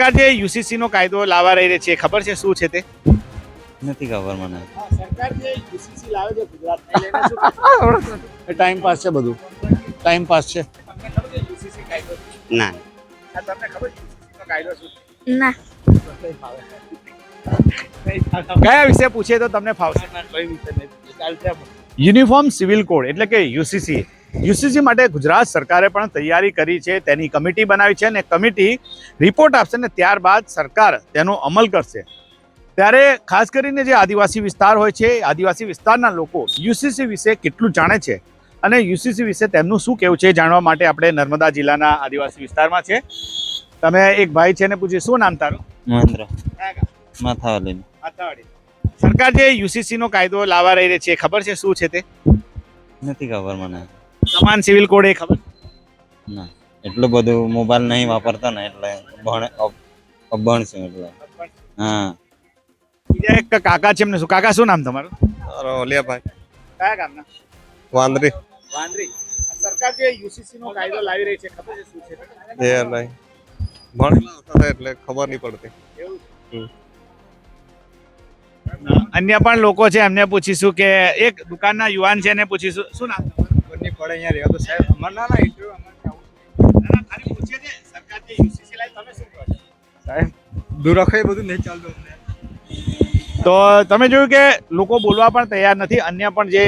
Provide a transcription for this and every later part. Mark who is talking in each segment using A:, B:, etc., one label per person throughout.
A: સરકાર જે યુસીસી નો કાયદો લાવવા રહી છે ખબર છે શું છે તે?
B: નથી ખબર મને.
A: સરકાર જે યુસીસી લાવે છે ગુજરાત
C: ટાઈમ પાસ છે? બધું. ટાઈમ પાસ છે.
B: ના.
A: તમને ખબર કાયદો શું
D: ના.
A: કયા વિશે પૂછે તો તમને ફાવશે. યુનિફોર્મ સિવિલ કોડ એટલે કે યુસીસી યુસીસી માટે ગુજરાત સરકારે પણ તૈયારી કરી છે તેની કમિટી બનાવી છે અને કમિટી રિપોર્ટ આપશે ને ત્યારબાદ સરકાર તેનો અમલ કરશે. ત્યારે ખાસ કરીને જે આદિવાસી વિસ્તાર હોય છે આદિવાસી વિસ્તારના લોકો યુસીસી વિશે કેટલું જાણે છે અને યુસીસી વિશે તેમનું શું કહેવું છે જાણવા માટે આપણે નર્મદા જિલ્લાના આદિવાસી વિસ્તારમાં છે. તમે એક ભાઈ છે ને પૂછ્યું શું નામ તારું?
B: મહેન્દ્ર. માથાવાલી.
A: સરકાર જે યુસીસી નો કાયદો લાવવા રહી રહી છે ખબર છે શું છે તે?
B: નથી ખબર મને.
A: સમાન સિવિલ કોડ એ ખબર?
B: ના એટલું બધું મોબાઈલ નહીં વાપરતા ને એટલે ભણ અભણ છું એટલે. હા.
A: બીજા એક કાકા છે એમને શું કાકા શું નામ તમારું?
C: ઓલિયાભાઈ.
A: કયા ગામના?
C: વાંદરી.
A: વાંદરી. સરકાર જે યુસીસી નો કાયદો લાવી રહી છે ખબર છે શું છે?
C: એ નહીં. ભણેલા હતા એટલે ખબર નહીં પડતી.
A: એવું અન્ય પણ લોકો છે એમને પૂછીશું કે એક દુકાનના યુવાન છે એને પૂછીશું. શું નામ? તમારું?
C: પડે અહીંયા રહેવા તો સાહેબ અમારે ના ના ઇન્ટરવ્યુ અમારે સાહેબ દુરખાઈ બધું નહીં ચાલતું અમને.
A: તો તમે જોયું કે લોકો બોલવા પણ તૈયાર નથી અન્ય પણ જે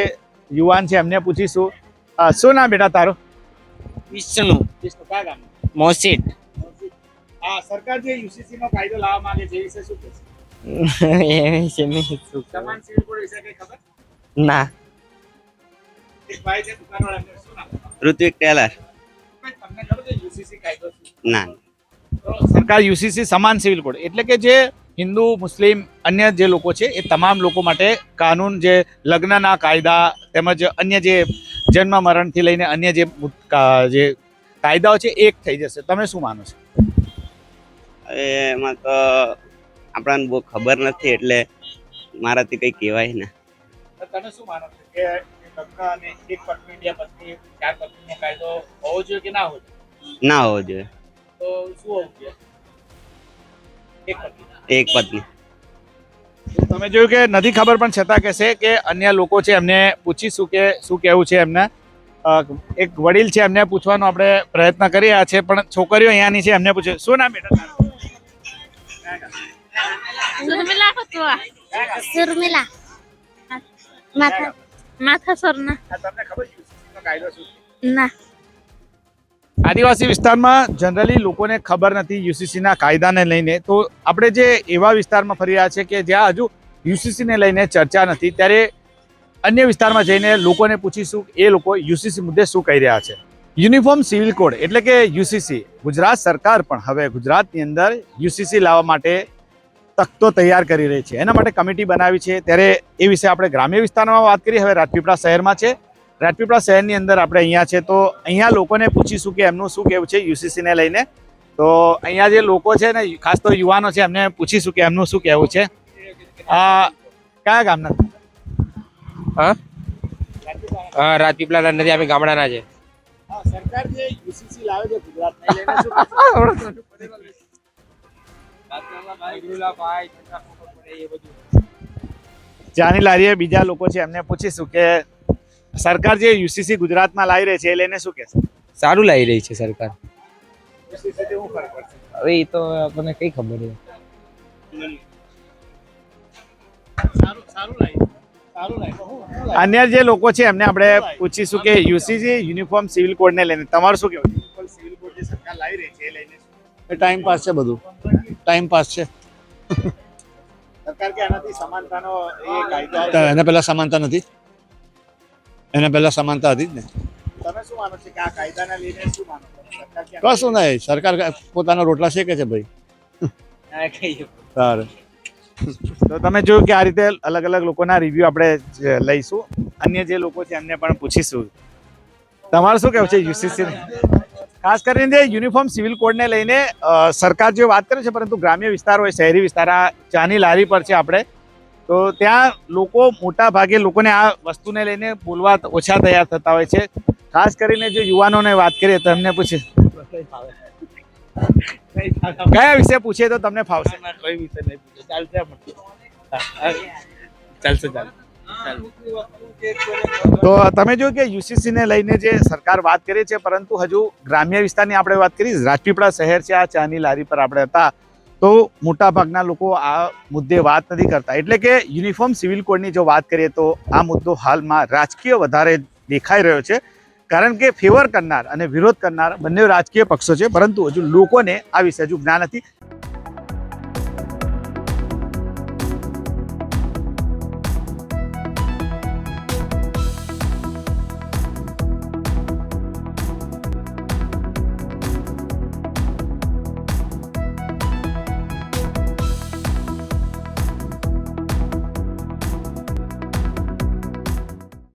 A: યુવાન છે એમને પૂછીશું. શું નામ બેટા તારું?
E: વિષ્ણુ
A: કયા ગામનું?
E: મોસીટ.
A: આ સરકાર જે યુસીસી નો કાયદો લાવવા માંગે છે એ વિશે શું કહેશે?
E: એ વિશે મેં શું
A: સમાન સિવિલ કોડ વિશે કઈ ખબર?
E: ના.
B: ઋત્વિક ટેલર. ના
A: સરકાર યુસીસી સમાન સિવિલ કોડ. એટલે કે જે હિન્દુ મુસ્લિમ અન્ય જે લોકો છે એ તમામ લોકો માટે કાનૂન જે લગ્નના કાયદા તેમજ અન્ય જે જન્મ મરણથી લઈને અન્ય જે જે કાયદાઓ છે એક થઈ જશે. તમે શું માનો છો?
B: એમાં તો આપણને બહુ ખબર નથી એટલે મારાથી કંઈ કહેવાય ને.
A: તમે શું માનો છો? કે લગ્ન અને એક પત્ની બે પત્ની ચાર પત્નીનો કાયદો હોવો જોઈએ કે ના હોવો જોઈએ?
B: ના હોવો જોઈએ.
A: તો શું હોવું જોઈએ? એક પત્ની.
B: એક પત્ની.
A: તમે જોયું કે નથી ખબર પણ છતાં કહેશે કે અન્ય લોકો છે એમને પૂછીશું કે શું કહેવું છે એમને. એક વડીલ છે એમને પૂછવાનો આપણે પ્રયત્ન કરી રહ્યા છે પણ છોકરીઓ અહીંયાની છે એમને પૂછે. શું નામ બેટા?
D: સુરમિલા સુરમિલા. માથા. માથા
A: તમને ખબર છે કાયદો શું
D: ના.
A: આદિવાસી વિસ્તારમાં જનરલી લોકોને ખબર નથી યુસીસી ના કાયદાને લઈને. તો આપણે જે એવા વિસ્તારમાં ફરી રહ્યા છે કે જ્યાં હજુ યુસીસી ને લઈને ચર્ચા નથી ત્યારે અન્ય વિસ્તારમાં જઈને લોકોને પૂછીશું એ લોકો યુસીસી મુદ્દે શું કહી રહ્યા છે. યુનિફોર્મ સિવિલ કોડ એટલે કે યુસીસી. ગુજરાત સરકાર પણ હવે ગુજરાતની અંદર યુસીસી લાવવા માટે તખતો તૈયાર કરી રહી છે. એના માટે કમિટી બનાવી છે. ત્યારે એ વિશે આપણે ગ્રામ્ય વિસ્તારમાં વાત કરીએ. હવે રાજપીપળા શહેરમાં છે. રાજપીપળા શહેરની અંદર આપણે અહીંયા છે. તો અહીંયા લોકોને પૂછીશું કે એમનું શું કહેવું છે યુસીસીને લઈને. તો અહીંયા જે લોકો છે ને ખાસ તો યુવાનો છે એમને પૂછીશું કે એમનું શું કહેવું છે. આ કયા ગામના?
E: હા? હા રાજપીપળા નથી અમે ગામડાના છે.
A: સરકાર જે યુસીસી લાવે છે ગુજરાતને જાની લારીએ બીજા લોકો છે એમને પૂછીશું કે સરકાર જે યુસીસી ગુજરાતમાં લાવી રહી છે એ લઈને શું કહેશે?
E: સારું લાવી રહી છે સરકાર. હવે એ તો આપણને કઈ ખબર છે
A: સારું સારું લાગ્યું સારું લાગ્યું અન્ય જે લોકો છે એમને આપણે પૂછીશું કે યુસીસી યુનિફોર્મ સિવિલ કોડ ને લઈને. તમારું શું કહેવું સિવિલ કોડ જે સરકાર લાવી રહી છે એ લઈને
C: ટાઈમ પાસ છે બધું. ટાઈમ પાસ છે.
A: સરકાર કે આનાથી સમાનતાનો એ કાયદો
C: એને પહેલા સમાનતા નથી. એને પહેલા સમાનતા હતી જ ને.
A: તમે શું માનો છો કે આ કાયદાને લઈને શું માનો સરકાર કે
C: કશું નહીં. સરકાર પોતાના રોટલા શેકે છે ભાઈ. સારું.
A: તો તમે જોયું કે આ રીતે અલગ અલગ લોકોના રિવ્યુ આપણે લઈશું. અન્ય જે લોકો છે એમને પણ પૂછીશું. તમારું શું કહેવું છે યુસીસી? ખાસ કરીને યુનિફોર્મ સિવિલ કોડને લઈને સરકાર જે વાત કરે છે, પરંતુ ગ્રામ્ય વિસ્તાર હોય, શહેરી વિસ્તાર, આ ચાની લારી પર છે આપણે, તો ત્યાં લોકો મોટા ભાગે લોકોને આ વસ્તુને લઈને બોલવા ઓછા તૈયાર થતા હોય છે. ખાસ કરીને જે યુવાનોને વાત કરીએ, તો એમને પૂછે કયા વિશે પૂછીએ તો તમને ફાવશે.
F: કોઈ વિશે નહીં ચાલશે ચાલશે ચાલશે.
A: તો તમે જો કે યુસીસીને લઈને જે સરકાર વાત કરી છે, પરંતુ હજુ ગ્રામ્ય વિસ્તારની આપણે વાત કરી, રાજપીપળા શહેર છે, આ ચાની લારી પર આપણે હતા. તો મોટાભાગના લોકો આ મુદ્દે વાત નથી કરતા. એટલે કે યુનિફોર્મ સિવિલ કોડની જો વાત કરીએ તો આ મુદ્દો હાલમાં રાજકીય વધારે દેખાઈ રહ્યો છે. કારણ કે ફેવર કરનાર અને વિરોધ કરનાર બંને રાજકીય પક્ષો છે, પરંતુ હજુ લોકોને આ વિશે હજુ જ્ઞાન નથી.